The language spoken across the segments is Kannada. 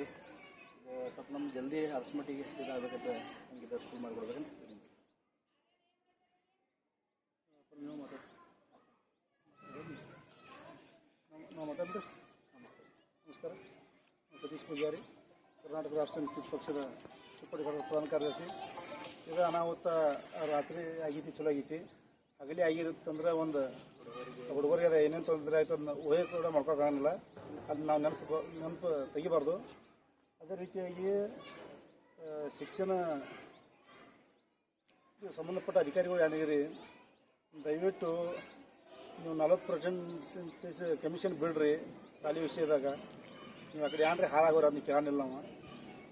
ಇದು ಸ್ವಲ್ಪ ನಮ್ಗೆ ಜಲ್ದಿ ಅರ್ಸ್ ಮಟ್ಟಿಗೆ ಇದಾಗಬೇಕಂತ ಹಂಗಿದ್ದ ಸ್ಕೂಲ್ ಮಾಡಿಕೊಡ್ಬೇಕಂತ ನೀವು ನಾವು ಮಾತಾಡ್ರಿ ನಮಸ್ಕಾರ. ಸತೀಶ್ ಪೂಜಾರಿ, ಕರ್ನಾಟಕ ರಾಷ್ಟ್ರ ಮುಕ್ತಿ ಪಕ್ಷದ ಸುಪ್ಪಡಿ ಪ್ರಧಾನ ಕಾರ್ಯದರ್ಶಿ. ಈಗ ಅನಾಹುತ ರಾತ್ರಿ ಆಗೈತಿ ಚಲೋ ಆಗೈತಿ ಹಗಲಿ ಆಗಿರುತ್ತಂದ್ರೆ ಒಂದು ಹುಡುಗರಿಗೆ ಅದ ಏನೇನು ತೊಂದರೆ ಆಯ್ತು ಅದನ್ನ ಊಹೆ ಕೂಡ ಮಾಡ್ಕೊಳಕ್ಕಾಗಲ್ಲ ಅದನ್ನ ನಾವು ನೆನಪು ನೆನಪು ತೆಗಿಬಾರ್ದು. ಅದೇ ರೀತಿಯಾಗಿ ಶಿಕ್ಷಣ ಸಂಬಂಧಪಟ್ಟ ಅಧಿಕಾರಿಗಳು ಯಾರಿಗಿರಿ ದಯವಿಟ್ಟು ನೀವು ನಲ್ವತ್ತು ಪರ್ಸೆಂಟ್ ಕಮಿಷನ್ ಬಿಡ್ರಿ ಶಾಲೆ ವಿಷಯದಾಗ ನೀವು ಆ ಕಡೆ ಏನ್ರಿ ಹಾಳಾಗೋರು ಅದನ್ನ ಕೇಳೋಣಿಲ್ಲ ನಾವು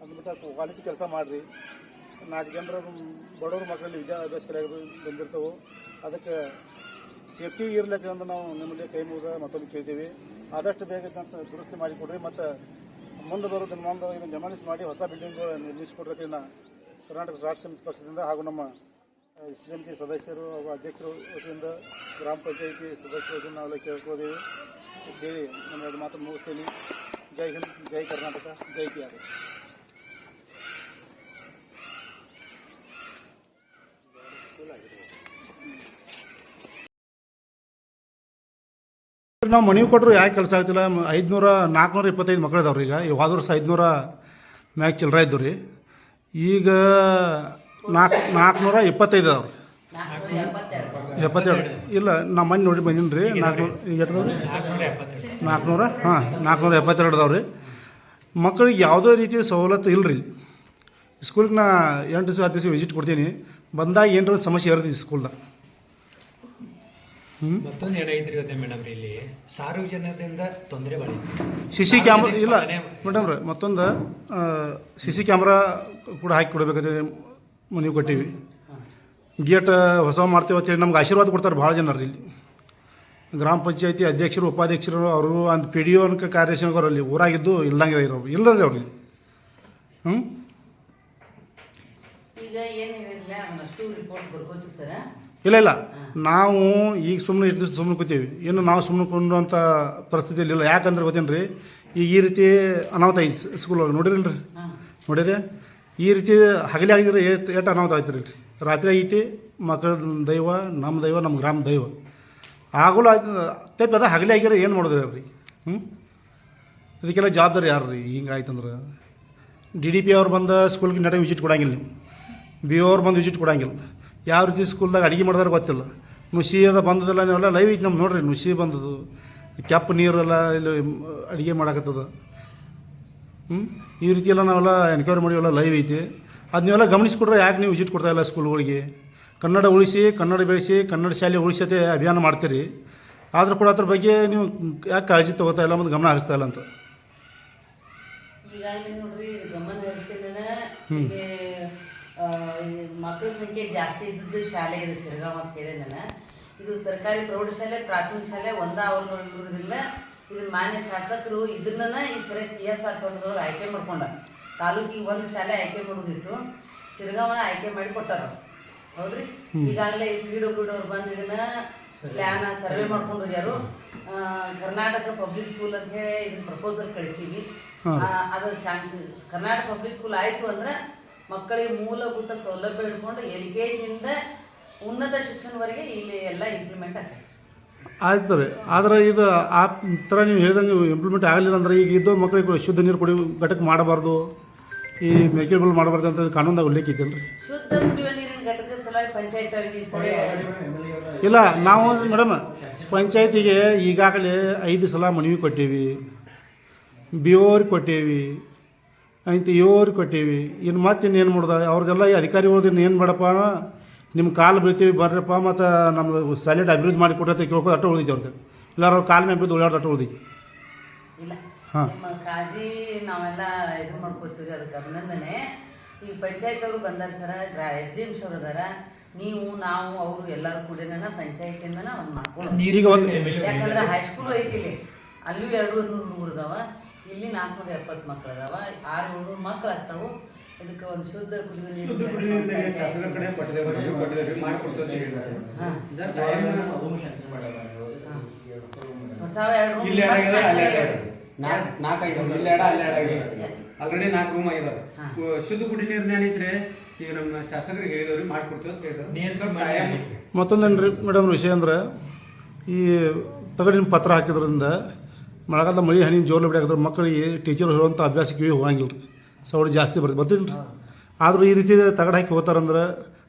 ಅಂದ್ಬಿಟ್ಟು ಕ್ವಾಲಿಟಿ ಕೆಲಸ ಮಾಡಿರಿ. ನಾಲ್ಕು ಜನರ, ಬಡವ್ರ ಮಕ್ಕಳಲ್ಲಿ ವಿದ್ಯಾಭ್ಯಾಸ ಕಲಿಯಾಗ ಬಂದಿರ್ತವೆ. ಅದಕ್ಕೆ ಸೇಫ್ಟಿ ಇರ್ಲಿಕ್ಕೆ ಅಂತ ನಾವು ನಿಮ್ಮಲ್ಲಿ ಕೈ ಮುಗಿದ ಮತ್ತೊಂದು ಕೇಳ್ತೀವಿ. ಆದಷ್ಟು ಬೇಗ ದುರಸ್ತಿ ಮಾಡಿಕೊಡ್ರಿ. ಮತ್ತು ಮುಂದೆ ಬರೋ ಇದನ್ನು ಗಮನಿಸಿ ಮಾಡಿ ಹೊಸ ಬಿಲ್ಡಿಂಗ್ ನಿರ್ಮಿಸಿಕೊಡ್ರಿ ಕರ್ನಾಟಕ ರಾಷ್ಟ್ರ ಸಮಿತಿ ಪಕ್ಷದಿಂದ ಹಾಗೂ ನಮ್ಮ ಸಿ ಎಂ ಸಿ ಸದಸ್ಯರು ಹಾಗೂ ಅಧ್ಯಕ್ಷರು ವತಿಯಿಂದ ಗ್ರಾಮ ಪಂಚಾಯಿತಿ ಸದಸ್ಯರು ವತಿಯಿಂದ ನಾವೆಲ್ಲ ಕೇಳ್ಕೋದೇವೆ ಕೇಳಿ ನಾನು ಎರಡು ಮಾತು ಮುಗಿಸ್ತೀನಿ. ಜೈ ಹಿಂದ್, ಜೈ ಕರ್ನಾಟಕ, ಜೈ ಕಿ ನಾವು ಮನವಿ ಕೊಟ್ಟರು ಯಾಕೆ ಕೆಲಸ ಆಗ್ತಿಲ್ಲ? ಐದುನೂರ ನಾಲ್ಕುನೂರ ಇಪ್ಪತ್ತೈದು ಮಕ್ಕಳು ಇದಾವ್ರಿ ಈಗ. ಈ ಹೋದ ವರ್ಷ ಐದುನೂರ ಮ್ಯಾಗ ಚಿಲ್ಲರ ಇದ್ದು ರೀ ಈಗ ನಾಲ್ಕು ನಾಲ್ಕುನೂರ ಇಪ್ಪತ್ತೈದು ಇದಾವ್ರಿ ಎಪ್ಪತ್ತೆರಡು. ಇಲ್ಲ ನಮ್ಮ ಮನೆ ನೋಡಿ ಬಂದೀನಿ ರೀ ನಾಲ್ಕುನೂರ ಎಷ್ಟು ನಾಲ್ಕುನೂರ ಹಾಂ ನಾಲ್ಕುನೂರ ಎಪ್ಪತ್ತೆರಡು ಅದಾವೆ ರೀ ಮಕ್ಕಳಿಗೆ ಯಾವುದೇ ರೀತಿಯ ಸವಲತ್ತು ಇಲ್ಲ ರೀ ಸ್ಕೂಲ್ಗೆ ನಾ ಎಂಟು ದಿವಸ ಹತ್ತು ದಿವಸ ವಿಸಿಟ್ ಕೊಡ್ತೀನಿ. ಬಂದಾಗ ಏನರ ಸಮಸ್ಯೆ ಇರ್ತೈತಿ ಸ್ಕೂಲ್ದಾಗ ಮತ್ತೊಂದು ಏನಾಗಿದ್ರಿ ಗೊತ್ತಾ ಮೇಡಮ್ ಇಲ್ಲಿ. ಸಾರ್ವಜನಿಕರಿಂದ ತೊಂದರೆ ಸಿಸಿ ಸಿ ಸಿ ಕ್ಯಾಮ್ರಾ ಇಲ್ಲ ಮೇಡಮ್ ರೀ ಮತ್ತೊಂದು ಸಿ ಸಿ ಕ್ಯಾಮ್ರಾ ಕೂಡ ಹಾಕಿ ಕೊಡಬೇಕಂತ ಮನೆ ಕೊಟ್ಟೀವಿ. ಗೇಟ್ ಹೊಸ ಮಾಡ್ತೇವೆ ಅಂತೇಳಿ ನಮ್ಗೆ ಆಶೀರ್ವಾದ ಕೊಡ್ತಾರೆ ಭಾಳ ಜನರು ಇಲ್ಲಿ. ಗ್ರಾಮ ಪಂಚಾಯತಿ ಅಧ್ಯಕ್ಷರು ಉಪಾಧ್ಯಕ್ಷರು ಅವರು ಅಂತ ಪಿ ಡಿ ಒ ಅನ್ಕ ಅಲ್ಲಿ ಊರಾಗಿದ್ದು ಇಲ್ದಂಗೆ ಇರೋರು. ಇಲ್ಲ ರೀ ಅವ್ರಿಗೆ ಹ್ಞೂ ಈಗ ಏನು ಹೇಳಿರಲಿಲ್ಲ ರಿಪೋರ್ಟ್ ಬರ್ಕೋತೀವಿ ಸರ. ಇಲ್ಲ ಇಲ್ಲ. ನಾವು ಈಗ ಸುಮ್ಮನೆ ಇಷ್ಟು ದಿವಸ ಸುಮ್ಮನೆ ಕೂತೀವಿ. ಇನ್ನು ನಾವು ಸುಮ್ಮನೆ ಕೊಂಡುವಂಥ ಪರಿಸ್ಥಿತಿಯಲ್ಲಿ ಇಲ್ಲ. ಯಾಕಂದ್ರೆ ಗೊತ್ತೇನು ರೀ ಈಗ ಈ ರೀತಿ ಅನಾಹುತ ಐತಿ ಸ್ಕೂಲ್ ಒಳಗೆ. ನೋಡಿರಲ್ಲ ರೀ ನೋಡಿರಿ? ಈ ರೀತಿ ಹಗಲಿ ಆಗಿದ್ರೆ ಎಷ್ಟು ಎಷ್ಟು ಅನಾಹುತ ಆಯ್ತು ರೀ ರಾತ್ರಿ ಐತಿ ಮಕ್ಕಳ ದೈವ ನಮ್ಮ ದೈವ ನಮ್ಮ ಗ್ರಾಮ ದೈವ. ಆಗಲೂ ಆಯ್ತು ತಪ್ಪು ಅದ ಹಗಲಿ ಆಗಿರೋ ಏನು ಮಾಡಿದ್ರಿ ರೀ ಹ್ಞೂ ಇದಕ್ಕೆಲ್ಲ ಜವಾಬ್ದಾರಿ ಯಾರು ರೀ ಹಿಂಗೆ ಆಯ್ತಂದ್ರೆ. ಡಿ ಡಿ ಪಿ ಅವ್ರು ಬಂದು ಸ್ಕೂಲ್ಗೆ ನಡೆ ವಿಸಿಟ್ ಕೊಡಂಗಿಲ್ಲ ನೀವು. ಬಿ ಅವ್ರು ಬಂದು ವಿಸಿಟ್ ಕೊಡಂಗಿಲ್ಲ. ಯಾವ ರೀತಿ ಸ್ಕೂಲ್ದಾಗ ಅಡುಗೆ ಮಾಡಿದಾರೆ ಗೊತ್ತಿಲ್ಲ. ನುಸಿ ಅದ ಬಂದದಲ್ಲ ನೀವೆಲ್ಲ ಲೈವ್ ಐತಿ ನಮ್ಗೆ ನೋಡ್ರಿ ನುಸಿ ಬಂದದು ಕೆಪ್ಪು ನೀರೆಲ್ಲ ಇಲ್ಲಿ ಅಡುಗೆ ಮಾಡಕತ್ತದ. ಹ್ಞೂ ಈ ರೀತಿ ಎಲ್ಲ ನಾವೆಲ್ಲ ಎನ್ಕ್ವೈರಿ ಮಾಡಿವೆಲ್ಲ ಲೈವ್ ಐತಿ. ಅದು ನೀವೆಲ್ಲ ಗಮನಿಸ್ಕೊಟ್ರೆ ಯಾಕೆ ನೀವು ವಿಸಿಟ್ ಕೊಡ್ತಾಯಿಲ್ಲ ಸ್ಕೂಲ್ಗಳಿಗೆ ಕನ್ನಡ ಉಳಿಸಿ ಕನ್ನಡ ಬೆಳೆಸಿ ಕನ್ನಡ ಶಾಲೆ ಉಳಿಸತೆ ಅಭಿಯಾನ ಮಾಡ್ತೀರಿ. ಆದರೂ ಕೂಡ ಅದ್ರ ಬಗ್ಗೆ ನೀವು ಯಾಕೆ ಕಾಳಜಿ ತಗೋತಾ ಇಲ್ಲ ಮುಂದೆ ಗಮನ ಹರಿಸ್ತಾ ಇಲ್ಲ ಅಂತ. ಈಗಾಗಲೇ ನೋಡ್ರಿ ಗಮನ ಮಕ್ಕಳ ಸಂಖ್ಯೆ ಜಾಸ್ತಿ ಇದ್ದದ್ದು ಶಾಲೆ ಇದು ಶಿರಗಾಂವ್ ಅಂತ ಹೇಳಿ ನಾನು. ಇದು ಸರ್ಕಾರಿ ಪ್ರೌಢಶಾಲೆ ಪ್ರಾಥಮಿಕ ಶಾಲೆ ಒಂದ ಅವರಿಂದ ಇದು ಮಾನ್ಯ ಶಾಸಕರು ಇದನ್ನ ಈ ಸರಿ ಸಿ ಎಸ್ ಆರ್ ಫಂಡ್ದೊಳಗೆ ಆಯ್ಕೆ ಮಾಡ್ಕೊಂಡ. ತಾಲೂಕಿಗೆ ಒಂದು ಶಾಲೆ ಆಯ್ಕೆ ಮಾಡೋದಿತ್ತು. ಶಿರಗಾಂವನ ಆಯ್ಕೆ ಮಾಡಿ ಕೊಟ್ಟಾರ ಹೌದ್ರಿ? ಈಗಾಗಲೇ ಪಿ ಡಬ್ಲ್ಯೂ ಅವ್ರು ಬಂದು ಇದನ್ನ ಪ್ಲಾನ್ ಸರ್ವೆ ಮಾಡ್ಕೊಂಡು ಹೋಗ್ಯಾರು. ಆ, ಕರ್ನಾಟಕ ಪಬ್ಲಿಕ್ ಸ್ಕೂಲ್ ಅಂತ ಹೇಳಿ ಇದನ್ನ ಪ್ರಪೋಸಲ್ ಕಳಿಸೀವಿ. ಅದು ಶಾಂಕ್ಷನ್ ಕರ್ನಾಟಕ ಪಬ್ಲಿಕ್ ಸ್ಕೂಲ್ ಆಯ್ತು ಅಂದ್ರೆ ಮಕ್ಕಳಿಗೆ ಮೂಲಭೂತ ಸೌಲಭ್ಯ ಹಿಡ್ಕೊಂಡು ಎಲ್ ಕೆ ಜಿಯಿಂದ ಉನ್ನತ ಶಿಕ್ಷಣವರೆಗೆ ಇಲ್ಲಿ ಎಲ್ಲ ಇಂಪ್ಲಿಮೆಂಟ್ ಆಗ್ತದೆ. ಆಯ್ತು ರೀ ಆದ್ರೆ ಇದು ಆ ಥರ ನೀವು ಹೇಳ್ದಂಗೆ ಇಂಪ್ಲಿಮೆಂಟ್ ಆಗಲಿಲ್ಲ ಅಂದ್ರೆ ಈಗ ಇದ್ದು ಮಕ್ಕಳಿಗೆ ಶುದ್ಧ ನೀರು ಕುಡಿ ಘಟಕ ಮಾಡಬಾರ್ದು. ಈ ಮೇಕೆಗಳು ಮಾಡಬಾರ್ದು ಅಂತ ಕಾನೂನ್ದಾಗ ಉಲ್ಲೇಖ ಐತೇನು ರೀ ಶುದ್ಧ ಕುಡಿಯುವ ನೀರಿನ ಘಟಕ ಸಲುವಾಗಿ ಪಂಚಾಯತ್ ಇಲ್ಲ ನಾವು ಮೇಡಮ್ ಪಂಚಾಯತಿಗೆ ಈಗಾಗಲೇ ಐದು ಸಲ ಮನವಿ ಕೊಟ್ಟೇವಿ. B or ಕೊಟ್ಟೇವಿ. ಆಯ್ತು ಇವ್ರಿಗೆ ಕೊಟ್ಟೀವಿ. ಇನ್ನು ಮತ್ತೆ ಇನ್ನೇನು ಮಾಡ್ದೆ? ಅವ್ರಿಗೆಲ್ಲ ಈ ಅಧಿಕಾರಿಗಳ್ದು ಏನು ಮಾಡಪ್ಪ? ನಿಮ್ಮ ಕಾಲು ಬೀಳ್ತೀವಿ ಬರ್ರಪ್ಪ ಮತ್ತು ನಮ್ದು ಸೈಲೆಂಟ್ ಅಭಿವೃದ್ಧಿ ಮಾಡಿ ಕೊಟ್ಟೈತೆ ಕೇಳ್ಕೊಂಡು ಅಟ್ಟು ಉಳಿದಿ ಅವ್ರಿಗೆ ಎಲ್ಲರೂ ಅವ್ರ ಕಾಲು ಮೇಲೆ ಬಿದ್ದು ಓಡಾಡ ಅಟ್ಟು ಇಲ್ಲ. ಹಾ. ನಿಮ್ಮ ಕಾಳಜಿ ನಾವೆಲ್ಲ ಇದು ಮಾಡ್ಕೋತೀವಿ ಅದಕ್ಕೆ ಅಭಿನಂದನೆ. ಈಗ ಪಂಚಾಯತ್ ಅವರು ಬಂದಾರ ಸರ ಎಸ್ ಡಿ ಎಂ ಅವ್ರು ಅದಾರ. ನೀವು ನಾವು ಅವರು ಎಲ್ಲರೂ ಕೂಡ ಪಂಚಾಯತಿಂದನ ಒಂದು ಮಾಡ್ಕೊಂಡು ಈಗ ಒಂದು ಯಾಕಂದ್ರೆ ಹೈಸ್ಕೂಲ್ ಐತಿ ಇಲ್ಲಿ ಅಲ್ಲೂ ಎರಡು ನೂರು ಹುಡುಗರು ಅದಾವ. ಇಲ್ಲಿ ನಾಲ್ಕುನೂರ ಎಪ್ಪತ್ತು ಮಕ್ಳು ಅದಾವ ಆರು ಏಳ್ನೂರು ಮಕ್ಳು ಆಗ್ತಾವು. ಇದಕ್ಕೆ ಒಂದು ಶುದ್ಧ ಕುಡಿಯುವ ಶುದ್ಧ ಕುಡಿಯುವ ನೀರಿಗೆ ಕಡೆ ಹೇಳಿದ್ದಾರೆ. ಹೊಸ ಎರಡು ಇಲ್ಲಿ ಇಲ್ಲಿ ಅಲ್ಲಿ. ಆಲ್ರೆಡಿ ನಾಲ್ಕು ರೂಮ್ ಆಗಿದಾವೆ. ಶುದ್ಧ ಕುಡಿ ನೀರ್ನ ಏನೈತ್ರಿ ಈಗ ನಮ್ಮ ಶಾಸಕರಿಗೆ ಹೇಳಿದವ್ರಿ ಮಾಡ್ಕೊಡ್ತೇವೆ ಅಂತ ಹೇಳಿದ್ರು ನೀರ್ ಸ್ವಲ್ಪ ಮನೆ ಕಾಯಂ ಐತ್ರಿ. ಮತ್ತೊಂದೇನು ರೀ ಮೇಡಮ್ ವಿಷಯ ಅಂದ್ರೆ ಈ ತಗಡಿನ ಪತ್ರ ಹಾಕಿದ್ರಿಂದ ಮಳೆಗಾಲದ ಮಳೆ ಹನಿ ಜೋರು ಬಿಡಾಕಿದ್ರೆ ಮಕ್ಕಳಿಗೆ ಟೀಚರ್ ಹೇಳುವಂಥ ಅಭ್ಯಾಸಕ್ಕೆ ಕಿವಿ ಹೋಗಂಗಿಲ್ಲ ರೀ ಸೌಡ್ ಜಾಸ್ತಿ ಬರ್ತದೆ. ಬರ್ತಿಲ್ಲ ರೀ ಆದರೂ ಈ ರೀತಿ ತಗಡ ಹಾಕಿ ಹೋಗ್ತಾರಂದ್ರೆ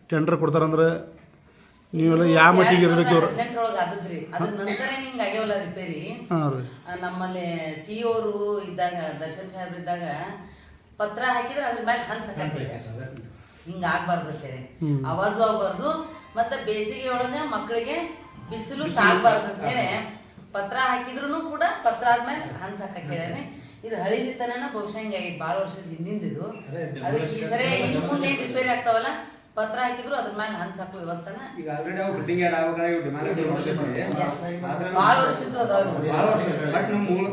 ಟೆಂಡರ್ ಕೊಡ್ತಾರಂದ್ರೆ ನೀವೆಲ್ಲ ಯಾವ ಮಟ್ಟಿಗೆ ಇರಬೇಕು ಇವ್ರು ಹಾಂ ರೀ. ನಮ್ಮಲ್ಲಿ ಸಿ ಅವರು ಇದ್ದಾಗ ದರ್ಶನ್ ಸಾಹೇಬ್ರು ಇದ್ದಾಗ ಪತ್ರ ಹಾಕಿದ್ರೆ ಅದ್ರ ಮೇಲೆ ಹಂಚ ಹಿಂಗ ಆಗ್ಬಾರ್ದು ಅಂತೇಳಿ. ಆವಾಜು ಆಗ್ಬಾರ್ದು. ಮತ್ತೆ ಬೇಸಿಗೆ ಒಳಗೆ ಮಕ್ಕಳಿಗೆ ಬಿಸಿಲು ಸಾಕ್ಬಾರ್ದು ಅಂತೇಳಿ. ಪತ್ರ ಹಾಕಿದ್ರು ಕೂಡ ಪತ್ರ ಆದ್ಮೇಲೆ ಹಂಚ್ ಹಾಕಕ್ ಹೇಳ್ಯಾನೆ ಇದು ಹಳಿದಿತನ ಬಹುಶಃ ಆಗಿದೆ ಭಾಳ ವರ್ಷದ ಹಿಂದಿಂದ ಇದು ಅದೇ, ಅದಕ್ಕೆ ಈ ಸರಿ ಇನ್ನು ಮುಂದೆ ರಿಪೇರಿ ಆಗ್ತಾವಲ್ಲ ಪತ್ರ ಹಾಕಿದ್ರು ಅದ್ರ ಮೇಲೆ ಹಂಚ್ ಹಾಕೋ ವ್ಯವಸ್ಥೆನ ಈಗ ಆಲ್ರೆಡಿ ಅವು ಎರಡು. ಭಾಳ ವರ್ಷದ್ದು ಅದಾವ ಬಟ್ ನಮ್ಮ ಮೂಲ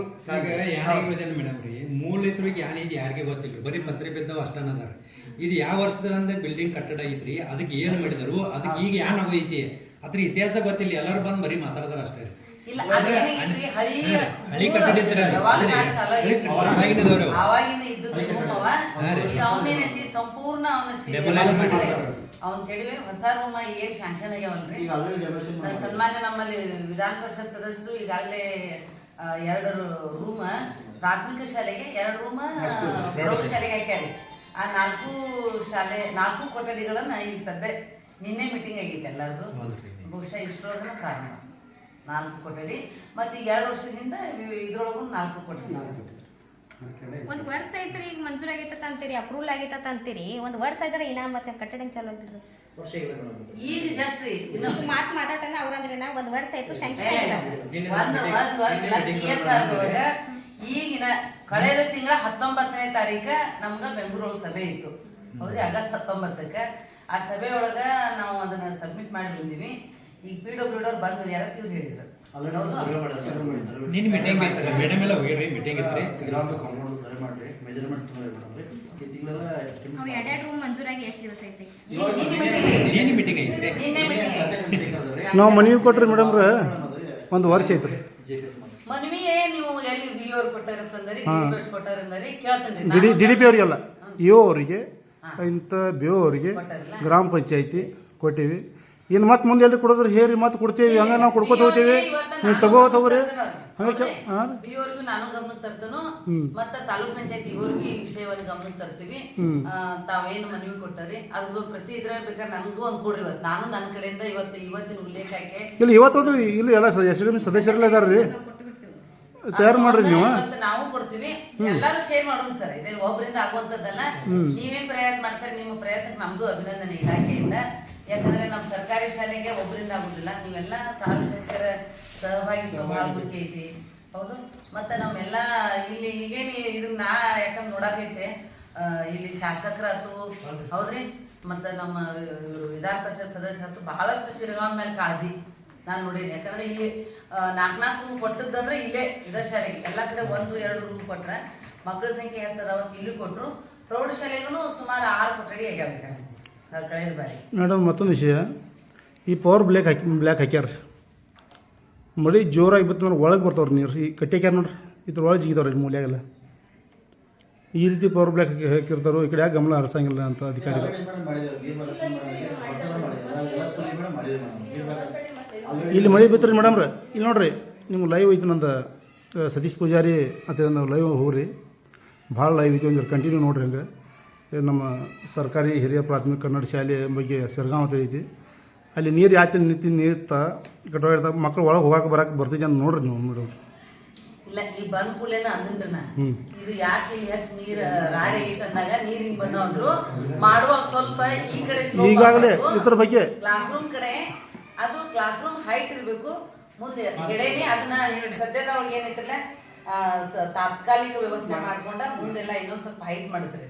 ಯಾರಿಗೆ ಮೇಡಮ್ ರೀ ಮೂಲ ಇದ್ರಿಗೆ ಯಾನ್ ಇದು ಯಾರಿಗೆ ಗೊತ್ತಿಲ್ಲ ಬರೀ ಪತ್ರೆ ಬಿದ್ದವು ಅಷ್ಟನ ಅದಾರ. ಇದು ಯಾವ ವರ್ಷದಿಂದ ಬಿಲ್ಡಿಂಗ್ ಕಟ್ಟಡ ಐತ್ರಿ? ಅದಕ್ಕೆ ಏನು ಮಾಡಿದರು? ಅದಕ್ಕೆ ಈಗ ಯಾನ ಆಗೈತಿ ಅದ್ರ ಇತಿಹಾಸ ಗೊತ್ತಿಲ್ಲ. ಎಲ್ಲರೂ ಬಂದು ಬರೀ ಮಾತಾಡ್ತಾರ ಅಷ್ಟೇ. ಇಲ್ಲ ಅದೇನಾಗೈತ್ರಿ ಹಳಿ ಹಳಿ ಕಟ್ಟಡ ಇದ್ರೆ ಅದು. ಯಾವಾಗ ಅದೇ. ಸಾಕ್ ಚಾಲೂ ಆಗೈತಿ. ಅವಾಗಿನದವ್ರು ಅವಾಗಿಂದ ಇದ್ದದ್ದು room ಅವ. ಹಾ ರೀ. ಈಗ ಅವನೇನೈತಿ ಸಂಪೂರ್ಣ ಅವನ Demolish ಮಾಡಿದ್ರು. ಅವ್ನ ಕೆಡವೆ ಹೊಸ ರೂಮ ಏನ್ ಶಾಂಕ್ಷನ್ ಆಗ್ಯಾವಲ್ರಿ ಈಗ already demolition ನಾ ಸನ್ಮಾನ್ಯ ನಮ್ಮಲ್ಲಿ ವಿಧಾನ ಪರಿಷತ್ ಸದಸ್ಯರು ಈಗಾಗಲೇ ಆ, ಎರಡು ರೂಮ್ ಪ್ರಾಥಮಿಕ ಶಾಲೆಗೆ ಎರಡು ರೂಮ್ ಪ್ರೌಢಶಾಲೆಗೆ ಹಾಕ್ಯಾರಿ ಆ ನಾಲ್ಕು ಶಾಲೆ ನಾಲ್ಕು ಕೊಠಡಿಗಳನ್ನ ಈಗ ಸದ್ಯ ನಿನ್ನೆ ಮೀಟಿಂಗ್ ಆಗೈತೆ ಎಲ್ಲರದು ಹೌದ್ರಿ. ಬಹುಶಃ ಇಷ್ಟರೊಳಗನ ಕಾರಣ ನಾಲ್ಕು ಕೊಠಡಿ ಮತ್ತೆ ಈಗ ಎರಡು ವರ್ಷದಿಂದ ಇದ್ರೊಳಗು ಇದ್ರೊಳಗೂ ನಾಲ್ಕು ಕೊಠಡಿ ಒಂದ್ ವರ್ಷ ಐತ್ರಿ ಈಗ ಮಂಜೂರ್ ಆಗೈತತ ಅಂತೀರಿ ಅಪ್ರೂವಲ್ ಆಗೈತತ ಅಂತೀರಿ ಒಂದ್ ವರ್ಷ ಆಯ್ತಾರ ಇನ್ನ ಮತ್ತೆ ಕಟ್ಟಡ ಚಾಲು ಆಗಿಲ್ರಿ ಈಗ ಜಸ್ಟ್ ರೀ ಮಾತು ಮಾತಾಡೋಣ ಅವ್ರ ಅಂದ್ರೆ ನಾ ಒಂದ್ ವರ್ಷ ಆಯ್ತು ಶಾಂಕ್ಷನ್ ಒಂದ್ ಒಂದ್ ವರ್ಷ ಸಿ ಎಸ್ ಆರ್ ಒಳಗ ಈಗಿನ ಕಳೆದ ತಿಂಗಳ ಹತ್ತೊಂಬತ್ತನೇ ತಾರೀಕ ನಮ್ಗ ಬೆಂಗಳೂರು ಸಭೆ ಇತ್ತು. ಹೌದ್ರಿ ಆಗಸ್ಟ್ ಹತ್ತೊಂಬತ್ತಕ್ಕ ಆ ಸಭೆ ಒಳಗ ನಾವು ಅದನ್ನ ಸಬ್ಮಿಟ್ ಮಾಡಿ ಬಂದಿವಿ. ಈಗ ಪಿ ಡಬ್ಲ್ಯೂ ಹೇಳಿದ್ರು. ಆಲ್ರೆಡಿ ಹೌದು? ಸರ್ವೆ ಮಾಡಿ ಸರ್ವೆ ಮಾಡಿ ಸರ್ವೆ ನಿನ್ನ ಮೀಟಿಂಗ್ ಐತಲ್ಲ ಮೇಡಮ್ ಎಲ್ಲ ಹೋಗಿರಿ ಮೀಟಿಂಗ್ ಇತ್ರಿ ಗ್ರಾಮ ಕಾಂಪೌಂಡ್ ಸರ್ವೆ ಮಾಡ್ರಿ ಮೆಜರ್ಮೆಂಟ್ ತೊಗೊಂಡ್ರಿ ಮೇಡಮ್ ರೀ. ಈ ತಿಂಗಳ ಅವ್ ಎರಡೆರಡು ರೂಮ್ ಮಂಜೂರಾಗಿ ಎಷ್ಟ್ ದಿವಸ ಐತಿ? ಈ ನಿನ್ನೆ meeting ನಿನ್ನೆ ಮೀಟಿಂಗ್ ಐತ್ರಿ. ನಿನ್ನೆ meeting ನಾವು ಮನವಿ ಕೊಟ್ರಿ ಮೇಡಮ್ ಒಂದು ವರ್ಷ ಐತ್ರಿ. ಮನ್ವಿಯೇ ನೀವು ಎಲ್ಲಿ ಬಿ ಅವ್ರು. ಡಿ ಕೇಳ್ತೀನಿ ಪಿ ಅವರಿಗೆಲ್ಲ. ಇಒ ಅವರಿಗೆ ಇಂಥ ಬಿ ಅವರಿಗೆ ಗ್ರಾಮ ಪಂಚಾಯತಿ ಕೊಟ್ಟಿವಿ. ಇನ್ನು ಮತ್ತೆ ಮುಂದೆ ಎಲ್ಲಿ ಕೊಡೋದ್ರೆ? ಹೇರಿ ಮತ್ತೆ ಕೊಡ್ತೀವಿ ಹಂಗ ನಾವು ಕೊಡ್ಕೊತ ಹೋಗ್ತೀವಿ. ನೀವು ತಗೋ ತಗೋರಿ. ಹಂಗೆ ಹಾಂ ಬಿಯೋರ್ಗು ನಾನು ಗಮನಕ್ಕೆ ತರ್ತನು. ಮತ್ತ ತಾಲೂಕ್ ಪಂಚಾಯತ್ ಇವ್ರಿಗೂ ಈ ವಿಷಯವನ್ನು ಗಮನಕ್ಕೆ ತರ್ತೀವಿ. ತಾವೇನು ಮನವಿ ಕೊಟ್ಟರಿ? ಅದ್ರ ಪ್ರತಿ ಇದ್ರ ಬೇಕಾದ್ರೆ ನನಗೂ ಒಂದ್ ಕೊಡ್ರಿ ಇವತ್ತು. ನಾನು ನನ್ನ ಕಡೆಯಿಂದ ಇವತ್ತು ಇವತ್ತಿನ ಉಲ್ಲೇಖಕ್ಕೆ ಇಲ್ಲಿ ಇವತ್ತೊಂದು ಇಲ್ಲಿ ಎಲ್ಲ ಎಸ್ ಸದಸ್ಯರೆಲ್ಲ ಇದಾರೆ ರೀ. ತಯಾರು ಮಾಡ್ರಿ ನೀವು. ನಾವು ಕೊಡ್ತೀವಿ. ಎಲ್ಲರೂ ಶೇರ್ ಮಾಡೋಣ ಸರ್. ಇದೇ ಒಬ್ಬರಿಂದ ಆಗುವಂತದ್ದಲ್ಲ ನೀವೇನ್ ಪ್ರಯತ್ನ ಮಾಡ್ತಾರೆ ನಿಮ್ಮ ಪ್ರಯತ್ನಕ್ಕೆ ನಮ್ದು ಅಭಿನಂದನೆ ಇಲಾಖೆಯಿಂದ. ಯಾಕಂದ್ರೆ ನಮ್ಮ ಸರ್ಕಾರಿ ಶಾಲೆಗೆ ಒಬ್ಬರಿಂದ ಆಗುದಿಲ್ಲ. ನೀವೆಲ್ಲ ಸಾರ್ವಜನಿಕರ ಮುಖ್ಯ ಐತಿ ಹೌದು. ಮತ್ತೆ ನಮ್ಮೆಲ್ಲ ಇಲ್ಲಿ ಈಗೇನು ಇದನ್ನ ನಾ ಯಾಕಂದ್ರೆ ನೋಡಕೈತೆ ಇಲ್ಲಿ ಶಾಸಕರಾತು, ಹೌದ್ರಿ? ಮತ್ತೆ ನಮ್ಮ ವಿಧಾನ ಪರಿಷತ್ ಸದಸ್ಯರಾತು ಬಹಳಷ್ಟು ಶಿರಗಾಂವ್ ಮೇಲೆ ಕಾಳಜಿ ನಾನು ನೋಡೀನಿ. ಯಾಕಂದ್ರೆ ಇಲ್ಲಿ ನಾಲ್ಕು ನಾಲ್ಕು ರೂಮ್ ಕೊಟ್ಟದಂದ್ರೆ ಇಲ್ಲೇ ಇದ ಶಾಲೆಗೆ. ಎಲ್ಲ ಕಡೆ ಒಂದು, ಎರಡು ರೂಮ್ ಕೊಟ್ರೆ ಮಕ್ಕಳ ಸಂಖ್ಯೆ ಹೆಚ್ಚದ ಅವತ್ತು ಇಲ್ಲಿ ಕೊಟ್ರು. ಪ್ರೌಢಶಾಲೆಗೂ ಸುಮಾರು ಆರು ಕೊಠಡಿ ಆಗ್ಯಾವ ಮೇಡಮ್ ಮತ್ತೊಂದು ವಿಷಯ. ಈ ಪವರ್ ಬ್ಲ್ಯಾಕ್ ಹಾಕಿ ಬ್ಲ್ಯಾಕ್ ಹಾಕ್ಯಾರ. ಮಳೆ ಜೋರಾಗಿ ಬಿತ್ತು ಒಳಗೆ ಬರ್ತಾವ್ರಿ ನೀರು. ಈ ಕಟ್ಟ್ಯಾಕ್ಯಾರ ನೋಡ್ರಿ ಇದ್ರ ಒಳಗೆ ಜಿಗಿದವ್ರಿ ಮೂಲ್ಯಾಗೆಲ್ಲ ಈ ರೀತಿ ಪವರ್ ಬ್ಲ್ಯಾಕ್ ಹಾಕಿ ಹಾಕಿರ್ತಾರೋ ಈ ಕಡೆ ಯಾಕೆ ಗಮನ ಹರಿಸಂಗಿಲ್ಲ ಅಂತ ಅಧಿಕಾರಿಗಳು. ಮಾಡಿ ಮಾಡಿದ್ದೇವೆ ಎಲ್ಲ ಸ್ಕೂಲಿಗೆ ಮೇಡಮ್. ಇಲ್ಲಿ ಮಳೆ ಬಿತ್ತರಿ ಮೇಡಮ್ರೆ ಇಲ್ಲಿ ನೋಡ್ರಿ ನಿಮ್ಗೆ ಲೈವ್ ಐತಿ ನಂದು ಸತೀಶ್ ಪೂಜಾರಿ ಅಂತ ನಾವು ಲೈವ್ ಹೋಗ್ರಿ. ಭಾಳ ಲೈವ್ ಐತಿ ಒಂದು ಕಂಟಿನ್ಯೂ ನೋಡ್ರಿ ಹಂಗೆ. ನಮ್ಮ ಸರ್ಕಾರಿ ಹಿರಿಯ ಪ್ರಾಥಮಿಕ ಕನ್ನಡ ಶಾಲೆ ಬಗ್ಗೆ ಸಿರ್ಗಾಂವ್ ಅಂತ ಐತಿ ಅಲ್ಲಿ ನೀರು ಯಾತಿ ನಿಂತಿ ನೀರ್ತ ಕಟ್ಟೋಗಿರ್ತ ಮಕ್ಕಳು ಒಳಗೆ ಹೋಗಕ್ಕೆ ಬರಕ್ಕೆ ಬರ್ತೈತಿ ಅಂತ ನೋಡ್ರಿ ನೀವು ಮೇಡಮ್. ಇಲ್ಲ ಈ ಬಂದ್ ಕೂಡಲೇನ ಅಂದ್ರೆ ಇದು ಯಾಕೆ ಇಲ್ಲಿ ಹೆಚ್ಚು ನೀರ್ ರಾಡಿ ಐತೆ ಅಂದಾಗ ನೀರ್ ಹಿಂಗ್ ಬಂದವಂದ್ರು ಮಾಡುವಾಗ ಸ್ವಲ್ಪ ಈ ಕಡೆ ಈಗಾಗಲೇ ಇದ್ರ ಬಗ್ಗೆ ಕ್ಲಾಸ್ ರೂಮ್ ಕಡೆ ಅದು ಕ್ಲಾಸ್ ರೂಮ್ ಹೈಟ್ ಇರಬೇಕು. ಮುಂದೆ ಎಡೆನೆ ಅದನ್ನ ಸದ್ಯದ ಒಳಗೆ ತಾತ್ಕಾಲಿಕ ವ್ಯವಸ್ಥೆ ಮಾಡ್ಕೊಂಡ ಮುಂದೆಲ್ಲ ಇನ್ನೊಂದ್ ಸ್ವಲ್ಪ ಹೈಟ್ ಮಾಡಿಸ್ರಿ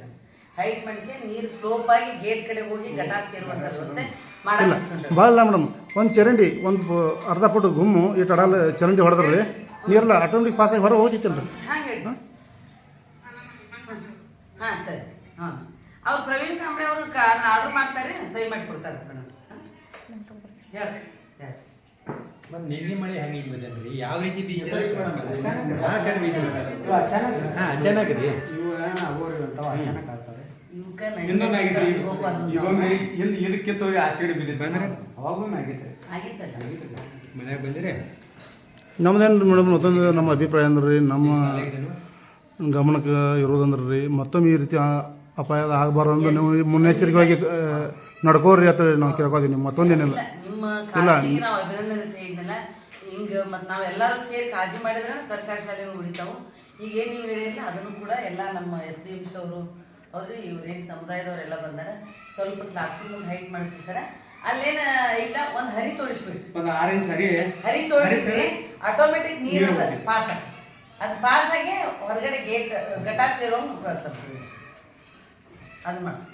ಹೈಟ್ ಮಾಡಿಸಿ ನೀರು ಸ್ಲೋಪ್ ಆಗಿ ಗೇಟ್ ಕಡೆ ಹೋಗಿ ಗಟಾರ್ ಸೇರುವಂತ ವ್ಯವಸ್ಥೆ ಇಲ್ಲ. ಮಾಡಕ್ ಭಾಳ ಮೇಡಮ್. ಒಂದು ಚರಂಡಿ ಒಂದು ಅರ್ಧ ಫುಟ್ ಗುಮ್ಮು ಈ ಟಡಾಲ್ ಚರಂಡಿ ಹೊಡೆದ್ರಿ ನೀರೆಲ್ಲ ಆಟೋಮೆಟಿಕ್ ಪಾಸಾಗಿ ಹೊರಗೆ ಹೋಗ್ತಿತ್ತಲ್ಲ ರೀ ಹಾಗೆ ಹೇಳಿ. ಹಾ? ಸರಿ. ಹಾ. ಅವ್ರು ಪ್ರವೀಣ್ ಕಾಂಬ್ಳೆ ಅವರು ಆರ್ಡರ್ ಮಾಡ್ತಾರೆ ಸಹಿ ಮಾಡಿ ಕೊಡ್ತಾರೆ ಮೇಡಮ್ ಮತ್ತೆ ನಿನ್ನೆ ಮಳೆ ಹೆಂಗೆ ಬಂದನ್ರಿ ಯಾವ ರೀತಿ ಬೀಜ ಹಾಂ ಚೆನ್ನಾಗಿದೆ. ಇವು ಅಗೋರಿ ಅಂತಾವ ಅಚಾನಕ್ ಇಲ್ಲಿ ಇದಕ್ಕಿಂತ ಆಚೆಗಡೆ ಬಿದ್ದಿತ್ತು ಬಂದ್ರೆ? ಮನ್ಯಾಗ ಬಂದಿರಿ. ನಮ್ದೇನು ಮೇಡಮ್ ಮತ್ತೊಂದು ನಮ್ಮ ಅಭಿಪ್ರಾಯ ಅಂದ್ರೆ ರೀ ನಮ್ಮ ಗಮನಕ್ಕೆ ಇರೋದಂದ್ರೆ ರೀ ಮತ್ತೊಮ್ಮೆ ಈ ರೀತಿ ಅಪಾಯ ಆಗಬಾರ್ದು ನೀವು ಮುನ್ನೆಚ್ಚರಿಕೆಯಾಗಿ ನಡ್ಕೋರಿ ಅಂತ ನಾವು ನಿಮ್ಮ ಮತ್ತೊಂದೇನಿಲ್ಲ. ಇಲ್ಲ, ಹಿಂಗ ಮತ್ ನಾವೆಲ್ಲರೂ ಸೇರಿ ಕಾಳಜಿ ಮಾಡಿದ್ರೆ ಸರ್ಕಾರಿ ಶಾಲೆಗಳು ಉಳಿತಾವು. ಈಗ ಏನ್ ನೀವು ಹೇಳಿಲ್ಲ ಅದನ್ನು ಕೂಡ ಎಲ್ಲ ನಮ್ಮ ಎಸ್ ಡಿ ಎಂ ಅವರು ಹೌದ್ರಿ ಇವ್ರೇನ್ ಸಮುದಾಯದವರೆಲ್ಲ ಬಂದಾರ. ಸ್ವಲ್ಪ ಕ್ಲಾಸ್ ರೂಮ್ ಹೈಟ್ ಸರ. ಅಲ್ಲೇನ ಇಲ್ಲ ಒಂದ್ ಹರಿ ತೋರಿಸ್ಬಿಡ್ರಿ ಒಂದು ಆರೆಂಜ್ ಸರಿ ಹರಿ ತೋಡಿದ್ರೆ ಆಟೋಮೆಟಿಕ್ ನೀರು. ಪಾಸ್ ಆಗಿ. ಅದು ಪಾಸ್ ಆಗಿ ಹೊರಗಡೆ ಗೇಟ್ ಗಟಾರ್ ಸೇರೋಂಗ್ ಕಳಿಸ್ತಾರೆ ಅದು ಮಾಡಿಸಿ.